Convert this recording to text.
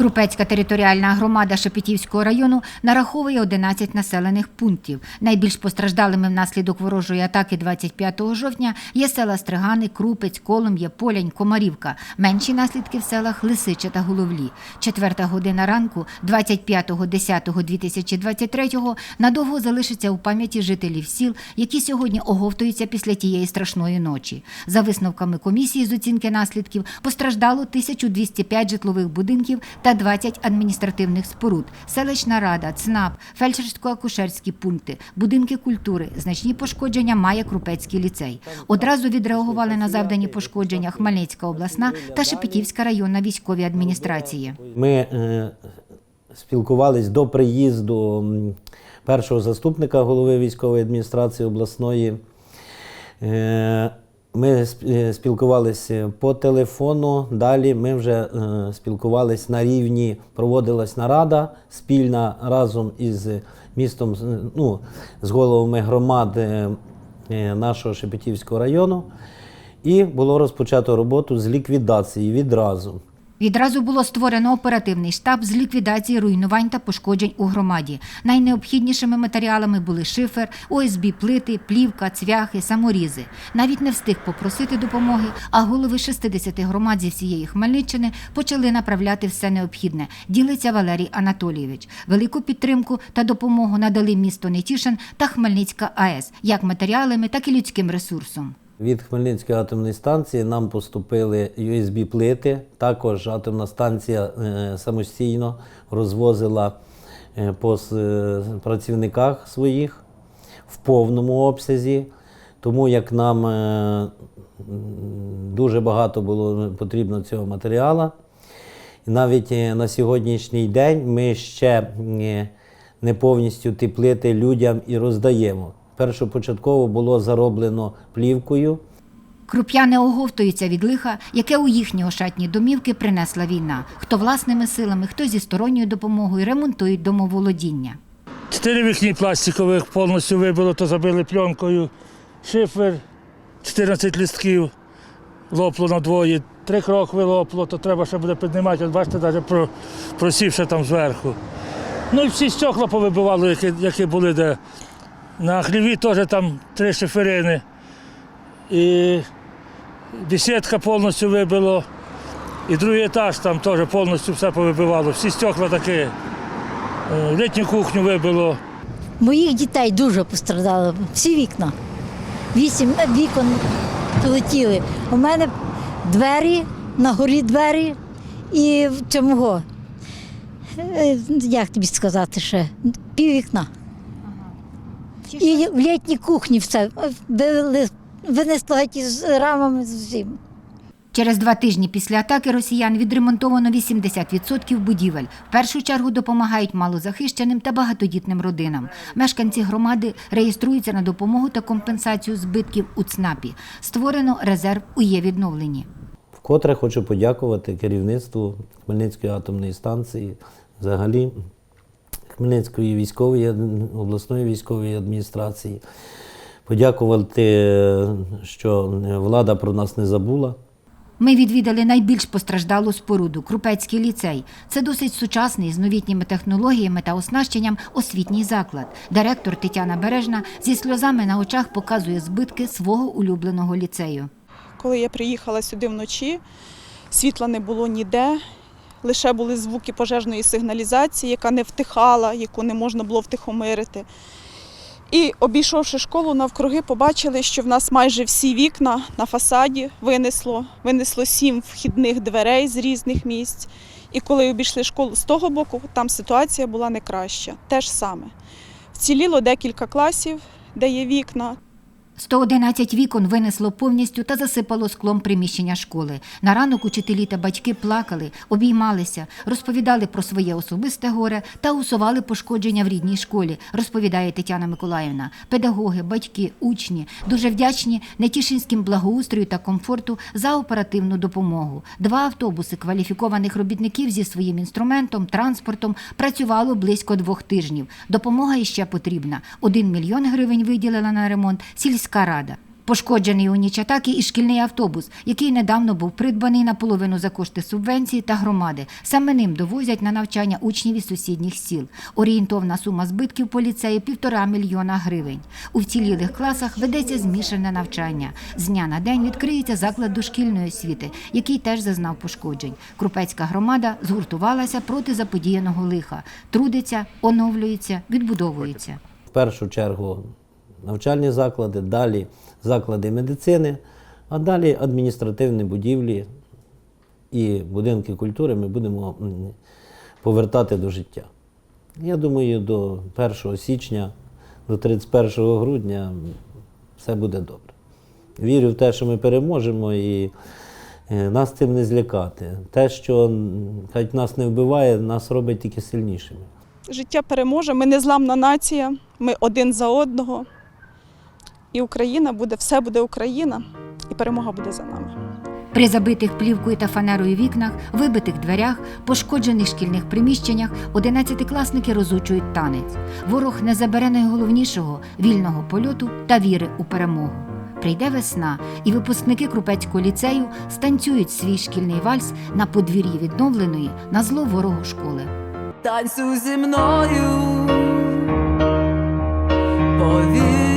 Крупецька територіальна громада Шепетівського району нараховує 11 населених пунктів. Найбільш постраждалими внаслідок ворожої атаки 25 жовтня є села Стригани, Крупець, Колом'я, Полянь, Комарівка. Менші наслідки в селах Лисича та Головлі. Четверта година ранку 25.10.2023 надовго залишиться у пам'яті жителів сіл, які сьогодні оговтуються після тієї страшної ночі. За висновками комісії з оцінки наслідків постраждало 1205 житлових будинків та 20 адміністративних споруд, селищна рада, ЦНАП, фельдшерсько-акушерські пункти, будинки культури. Значні пошкодження має Крупецький ліцей. Одразу відреагували на завдані пошкодження Хмельницька обласна та Шепетівська районна військові адміністрації. Ми е, спілкувались до приїзду першого заступника голови військової адміністрації обласної. Ми е, спілкувалися по телефону. Далі ми вже е, спілкувались на рівні, проводилась нарада спільна разом із містом, ну, з головами громад е, нашого Шепетівського району. І було розпочато роботу з ліквідації відразу. Відразу було створено оперативний штаб з ліквідації руйнувань та пошкоджень у громаді. Найнеобхіднішими матеріалами були шифер, ОСБ плити, плівка, цвяхи, саморізи. Навіть не встиг попросити допомоги, а голови 60 громад зі всієї Хмельниччини почали направляти все необхідне. Ділиться Валерій Анатолійович. Велику підтримку та допомогу надали місто Нетішин та Хмельницька АЕС як матеріалами, так і людським ресурсом. Від Хмельницької атомної станції нам поступили USB-плити. Також атомна станція е, самостійно розвозила е, по е, працівниках своїх в повному обсязі. Тому як нам дуже багато було потрібно цього матеріалу. Навіть на сьогоднішній день ми ще не повністю ті плити людям і роздаємо. Першопочатково було зароблено плівкою. Круп'яни оговтуються від лиха, яке у їхні ошатні домівки принесла війна. Хто власними силами, хто зі сторонньою допомогою ремонтують домоволодіння. Чотири вікні пластикових повністю вибило, то забили пленкою. Шифер, 14 листків лопло на двоє, три крокви лопло, то треба ще буде піднімати. От бачите, навіть просівши там зверху. Ну і всі стекла повибивали, які, які були де. На хліві теж там три шиферини. І бесідка повністю вибило. І другий етаж там теж повністю все повибивало. Всі стекла такі. Е, Літню кухню вибило. Моїх дітей дуже пострадало. Всі вікна. Вісім вікон полетіли. У мене двері, на горі двері і цьому. е, Як тобі сказати ще? Пів вікна. І в літній кухні все. Винесло геть із рамами з усім. Через два тижні після атаки росіян відремонтовано 80% будівель. В першу чергу допомагають малозахищеним та багатодітним родинам. Мешканці громади реєструються на допомогу та компенсацію збитків у ЦНАПі. Створено резерв у є відновленні. Вкотре хочу подякувати керівництву Хмельницької атомної станції, взагалі Хмельницької військової обласної військової адміністрації. Подякувати, що влада про нас не забула. Ми відвідали найбільш постраждалу споруду Крупецький ліцей. Це досить сучасний з новітніми технологіями та оснащенням освітній заклад. Директор Тетяна Бережна зі сльозами на очах показує збитки свого улюбленого ліцею. Коли я приїхала сюди вночі, світла не було ніде, лише були звуки пожежної сигналізації, яка не втихала, яку не можна було втихомирити. І обійшовши школу навкруги, побачили, що в нас майже всі вікна на фасаді винесло. Винесло сім вхідних дверей з різних місць. І коли обійшли школу з того боку, там ситуація була не краща. Те ж саме. Вціліло декілька класів, де є вікна. 111 вікон винесло повністю та засипало склом приміщення школи. На ранок учителі та батьки плакали, обіймалися, розповідали про своє особисте горе та усували пошкодження в рідній школі, розповідає Тетяна Миколаївна. Педагоги, батьки, учні дуже вдячні Нетішинським благоустрою та комфорту за оперативну допомогу. Два автобуси кваліфікованих робітників зі своїм інструментом, транспортом працювало близько двох тижнів. Допомога іще потрібна. Один мільйон гривень виділила на ремонт сільська рада. Пошкоджений у ніч атаки і шкільний автобус, який недавно був придбаний наполовину за кошти субвенції та громади. Саме ним довозять на навчання учнів із сусідніх сіл. Орієнтовна сума збитків по ліцею – півтора мільйона гривень. У вцілілих класах ведеться змішане навчання. З дня на день відкриється заклад дошкільної освіти, який теж зазнав пошкоджень. Крупецька громада згуртувалася проти заподіяного лиха. Трудиться, оновлюється, відбудовується. В першу чергу навчальні заклади, далі заклади медицини, а далі адміністративні будівлі і будинки культури ми будемо повертати до життя. Я думаю, до 1 січня, до 31 грудня все буде добре. Вірю в те, що ми переможемо і е, нас цим не злякати. Те, що хай нас не вбиває, нас робить тільки сильнішими. Життя переможе, ми незламна нація, ми один за одного. І Україна буде, все буде Україна, і перемога буде за нами. При забитих плівкою та фанерою вікнах, вибитих дверях, пошкоджених шкільних приміщеннях одинадцятикласники розучують танець. Ворог не забере найголовнішого вільного польоту та віри у перемогу. Прийде весна, і випускники Крупецького ліцею станцюють свій шкільний вальс на подвір'ї відновленої на зло ворогу школи. Танцю зі мною повір.